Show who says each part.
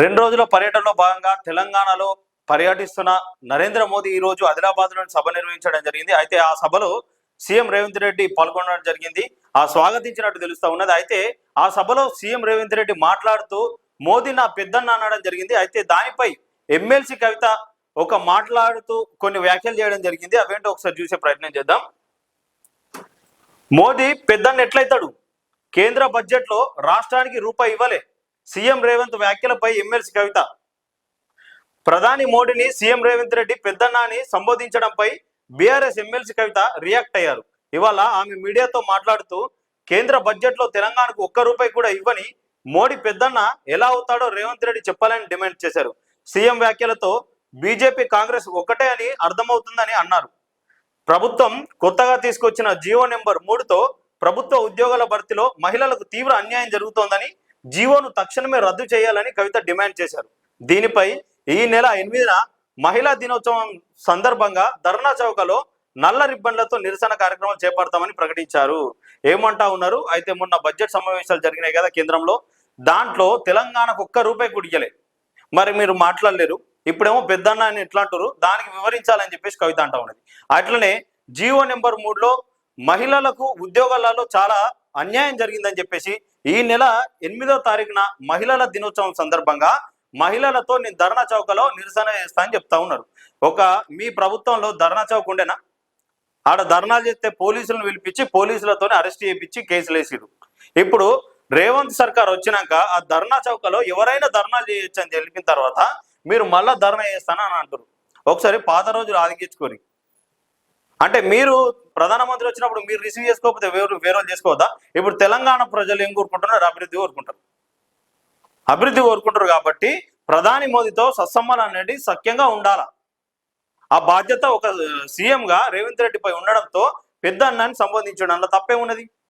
Speaker 1: రెండు రోజుల పర్యటనలో భాగంగా తెలంగాణలో పర్యటిస్తున్న నరేంద్ర మోదీ ఈ రోజు ఆదిలాబాద్లోని సభ నిర్వహించడం జరిగింది. అయితే ఆ సభలో సీఎం రేవంత్ రెడ్డి పాల్గొనడం జరిగింది. ఆ స్వాగతించినట్టు తెలుస్తా ఉన్నది. అయితే ఆ సభలో సీఎం రేవంత్ రెడ్డి మాట్లాడుతూ మోదీ నా పెద్దన్న అనడం జరిగింది. అయితే దానిపై ఎమ్మెల్సీ కవిత ఒక మాట్లాడుతూ కొన్ని వ్యాఖ్యలు చేయడం జరిగింది. అవేంటో ఒకసారి చూసే ప్రయత్నం చేద్దాం. మోదీ పెద్దన్న ఎట్లయితాడు? కేంద్ర బడ్జెట్లో రాష్ట్రానికి రూపాయి ఇవ్వలే. సీఎం రేవంత్ వ్యాఖ్యలపై ఎమ్మెల్సీ కవిత. ప్రధాని మోడీని సీఎం రేవంత్ రెడ్డి పెద్దన్నాని సంబోధించడంపై బీఆర్ఎస్ ఎమ్మెల్సీ కవిత రియాక్ట్ అయ్యారు. ఇవాళ ఆమె మీడియాతో మాట్లాడుతూ కేంద్ర బడ్జెట్లో తెలంగాణకు ఒక్క రూపాయి కూడా ఇవ్వని మోడీ పెద్దన్న ఎలా అవుతాడో రేవంత్ రెడ్డి చెప్పాలని డిమాండ్ చేశారు. సీఎం వ్యాఖ్యలతో బీజేపీ కాంగ్రెస్ ఒకటే అని అర్థమవుతుందని అన్నారు. ప్రభుత్వం కొత్తగా తీసుకొచ్చిన జియో నెంబర్ మూడుతో ప్రభుత్వ ఉద్యోగాల భర్తీలో మహిళలకు తీవ్ర అన్యాయం జరుగుతోందని జీవోను తక్షణమే రద్దు చేయాలని కవిత డిమాండ్ చేశారు. దీనిపై ఈ నెల ఎనిమిదిన మహిళా దినోత్సవం సందర్భంగా ధర్నా చౌకలో నల్ల రిబ్బన్లతో నిరసన కార్యక్రమం చేపడతామని ప్రకటించారు. ఏమంటా ఉన్నారు? అయితే మొన్న బడ్జెట్ సమావేశాలు జరిగినాయి కదా కేంద్రంలో. దాంట్లో తెలంగాణకు ఒక్క రూపాయి కుడియలే మరి మీరు మాట్లాడలేరు. ఇప్పుడేమో పెద్దన్న అని ఎట్లా అంటారు? దానికి వివరించాలని చెప్పేసి కవిత అంటా ఉన్నది. అట్లనే జియో నెంబర్ మూడులో మహిళలకు ఉద్యోగాలలో చాలా అన్యాయం జరిగిందని చెప్పేసి ఈ నెల ఎనిమిదో తారీఖున మహిళల దినోత్సవం సందర్భంగా మహిళలతో నేను ధర్నా చౌకలో నిరసన చేస్తా అని చెప్తా ఉన్నారు. ఒక మీ ప్రభుత్వంలో ధర్నా చౌక్ ఉండేనా? ఆడ ధర్నాలు చేస్తే పోలీసులను పిలిపించి పోలీసులతోనే అరెస్ట్ చేయించి కేసులు వేసిరు ఇప్పుడు రేవంత్ సర్కార్ వచ్చినాక ఆ ధర్నా చౌకలో ఎవరైనా ధర్నాలు చేయొచ్చు అని తెలిపిన తర్వాత మీరు మళ్ళా ధర్నా చేస్తానని అంటారు ఒకసారి పాత రోజులు ఆదిగించుకొని అంటే మీరు ప్రధానమంత్రి వచ్చినప్పుడు మీరు రిసీవ్ చేసుకోకపోతే వేరు వేరే చేసుకోవద్దా? ఇప్పుడు తెలంగాణ ప్రజలు ఏం కోరుకుంటున్నారు? అభివృద్ధి కోరుకుంటారు. అభివృద్ధి కోరుకుంటారు కాబట్టి ప్రధాని మోదీతో సత్సంబంధం అనేది సఖ్యంగా ఉండాలా? ఆ బాధ్యత ఒక సీఎంగా రేవంత్ రెడ్డిపై ఉండడంతో పెద్ద అన్నాన్ని సంబోధించడంలో తప్పే ఉన్నది